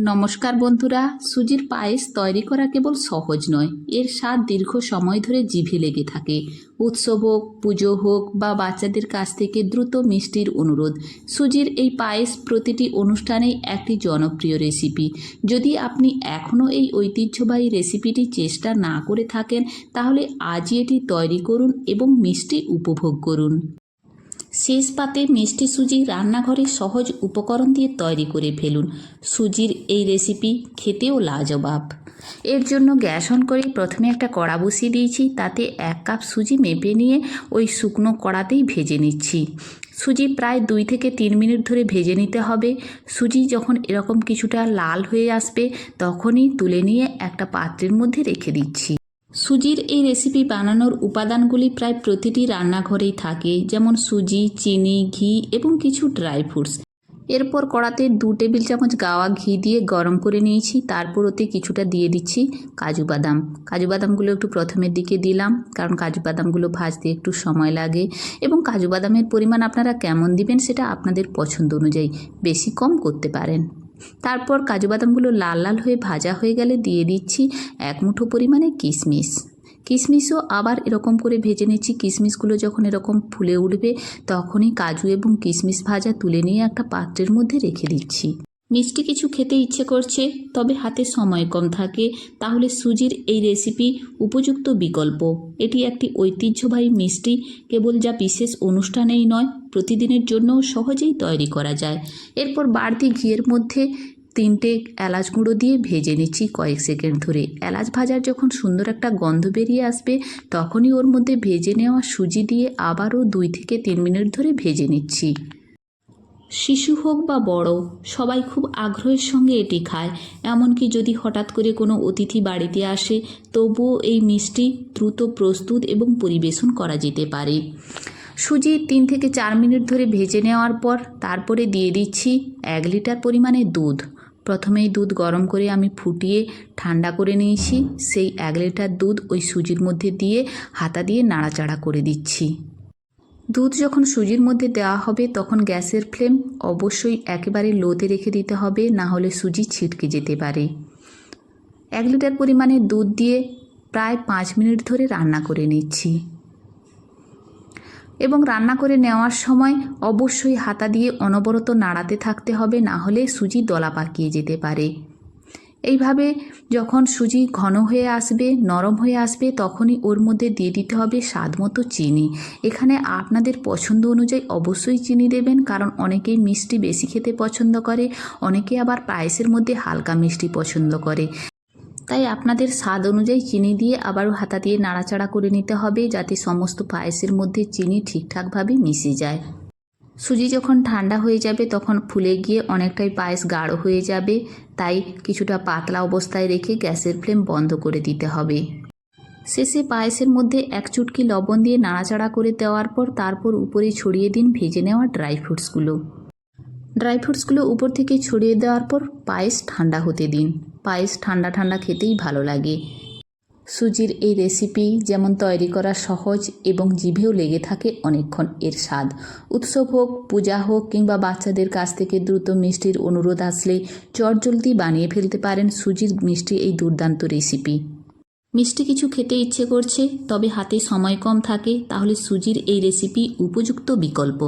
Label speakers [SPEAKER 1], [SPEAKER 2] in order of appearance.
[SPEAKER 1] নমস্কার বন্ধুরা, সুজির পায়েস তৈরি করা কেবল সহজ নয়, এর স্বাদ দীর্ঘ সময় ধরে জিভে লেগে থাকে। উৎসব হোক, পুজো হোক বা বাচ্চাদের কাছ থেকে দ্রুত মিষ্টির অনুরোধ, সুজির এই পায়েস প্রতিটি অনুষ্ঠানেই একটি জনপ্রিয় রেসিপি। যদি আপনি এখনও এই ঐতিহ্যবাহী রেসিপিটি চেষ্টা না করে থাকেন, তাহলে আজই এটি তৈরি করুন এবং মিষ্টি উপভোগ করুন। শেষ পাতে মিষ্টি সুজি রান্নাঘরে সহজ উপকরণ দিয়ে তৈরি করে ফেলুন। সুজির এই রেসিপি খেতেও লাজবাব। এর জন্য গ্যাস অন করে প্রথমে একটা কড়া বসিয়ে দিয়েছি, তাতে এক কাপ সুজি মেপে নিয়ে ওই শুকনো কড়াতেই ভেজে নিচ্ছি। সুজি প্রায় দুই থেকে তিন মিনিট ধরে ভেজে নিতে হবে। সুজি যখন এরকম কিছুটা লাল হয়ে আসবে, তখনই তুলে নিয়ে একটা পাত্রের মধ্যে রেখে দিচ্ছি। সুজির এই রেসিপি বানানোর উপাদানগুলি প্রায় প্রতিটি রান্নাঘরেই থাকে, যেমন সুজি, চিনি, ঘি এবং কিছু ড্রাই ফ্রুটস এরপর কড়াতে দু টেবিল চামচ গাওয়া ঘি দিয়ে গরম করে নিয়েছি, তারপর ওতে কিছুটা দিয়ে দিচ্ছি কাজু বাদাম। কাজু বাদামগুলো একটু প্রথমের দিকে দিলাম, কারণ কাজু বাদামগুলো ভাজতে একটু সময় লাগে। এবং কাজু বাদামের পরিমাণ আপনারা কেমন দিবেন সেটা আপনাদের পছন্দ অনুযায়ী বেশি কম করতে পারেন। তারপর কাজু বাদামগুলো লাল লাল হয়ে ভাজা হয়ে গেলে দিয়ে দিচ্ছি এক মুঠো পরিমাণে কিশমিশ। কিশমিশও আবার এরকম করে ভেজে নিচ্ছি। কিশমিশগুলো যখন এরকম ফুলে উঠবে, তখনই কাজু এবং কিশমিশ ভাজা তুলে নিয়ে একটা পাত্রের মধ্যে রেখে দিচ্ছি। মিষ্টি কিছু খেতে ইচ্ছে করছে, তবে হাতে সময় কম থাকে, তাহলে সুজির এই রেসিপি উপযুক্ত বিকল্প। এটি একটি ঐতিহ্যবাহী মিষ্টি, কেবল যা বিশেষ অনুষ্ঠানেই নয়, প্রতিদিনের জন্যও সহজেই তৈরি করা যায়। এরপর বাড়তি ঘিয়ের মধ্যে তিনটে এলাচ গুঁড়ো দিয়ে ভেজে নিচ্ছি কয়েক সেকেন্ড ধরে। এলাচ ভাজার যখন সুন্দর একটা গন্ধ বেরিয়ে আসবে, তখনই ওর মধ্যে ভেজে নেওয়া সুজি দিয়ে আবারও দুই থেকে তিন মিনিট ধরে ভেজে নিচ্ছি। শিশু হোক বা বড়, সবাই খুব আগ্রহের সঙ্গে এটি খায়। এমনকি যদি হঠাৎ করে কোনো অতিথি বাড়িতে আসে, তবুও এই মিষ্টি দ্রুত প্রস্তুত এবং পরিবেশন করা যেতে পারে। সুজি তিন থেকে চার মিনিট ধরে ভেজে নেওয়ার পর তারপরে দিয়ে দিচ্ছি এক লিটার পরিমাণে দুধ। প্রথমেই দুধ গরম করে আমি ফুটিয়ে ঠান্ডা করে নিয়েছি। সেই এক লিটার দুধ ওই সুজির মধ্যে দিয়ে হাতা দিয়ে নাড়াচাড়া করে দিচ্ছি। দুধ যখন সুজির মধ্যে দেওয়া হবে, তখন গ্যাসের ফ্লেম অবশ্যই একেবারে লোতে রেখে দিতে হবে, না হলে সুজি ছিটকে যেতে পারে। এক লিটার পরিমাণে দুধ দিয়ে প্রায় পাঁচ মিনিট ধরে রান্না করে নিচ্ছি। এবং রান্না করে নেওয়ার সময় অবশ্যই হাতা দিয়ে অনবরত নাড়াতে থাকতে হবে, না হলে সুজি দলা পাকিয়ে যেতে পারে। এইভাবে যখন সুজি ঘন হয়ে আসবে, নরম হয়ে আসবে, তখনই ওর মধ্যে দিয়ে দিতে হবে স্বাদ মতো চিনি। এখানে আপনাদের পছন্দ অনুযায়ী অবশ্যই চিনি দেবেন, কারণ অনেকেই মিষ্টি বেশি খেতে পছন্দ করে, অনেকে আবার পায়েসের মধ্যে হালকা মিষ্টি পছন্দ করে। তাই আপনাদের স্বাদ অনুযায়ী চিনি দিয়ে আবারও হাতা দিয়ে নাড়াচাড়া করে নিতে হবে, যাতে সমস্ত পায়েসের মধ্যে চিনি ঠিকঠাকভাবে মিশে যায়। সুজি যখন ঠান্ডা হয়ে যাবে, তখন ফুলে গিয়ে অনেকটাই পায়েস গাঢ় হয়ে যাবে। তাই কিছুটা পাতলা অবস্থায় রেখে গ্যাসের ফ্লেম বন্ধ করে দিতে হবে। শেষে পায়েসের মধ্যে এক চুটকি লবণ দিয়ে নাড়াচাড়া করে দেওয়ার পর তারপর উপরে ছড়িয়ে দিন ভেজে নেওয়া ড্রাই ফ্রুটসগুলো। ড্রাই ফ্রুটসগুলো উপর থেকে ছড়িয়ে দেওয়ার পর পায়েস ঠান্ডা হতে দিন। পায়েস ঠান্ডা ঠান্ডা খেতেই ভালো লাগে। সুজির এই রেসিপি যেমন তৈরি করা সহজ এবং জিভেও লেগে থাকে অনেকক্ষণ এর স্বাদ। উৎসব হোক, পূজা হোক কিংবা বাচ্চাদের কাছ থেকে দ্রুত মিষ্টির অনুরোধ আসলে চটজলদি বানিয়ে ফেলতে পারেন সুজির মিষ্টি এই দুর্দান্ত রেসিপি মিষ্টি কিছু খেতে ইচ্ছে করছে, তবে হাতে সময় কম থাকে, তাহলে সুজির এই রেসিপি উপযুক্ত বিকল্প।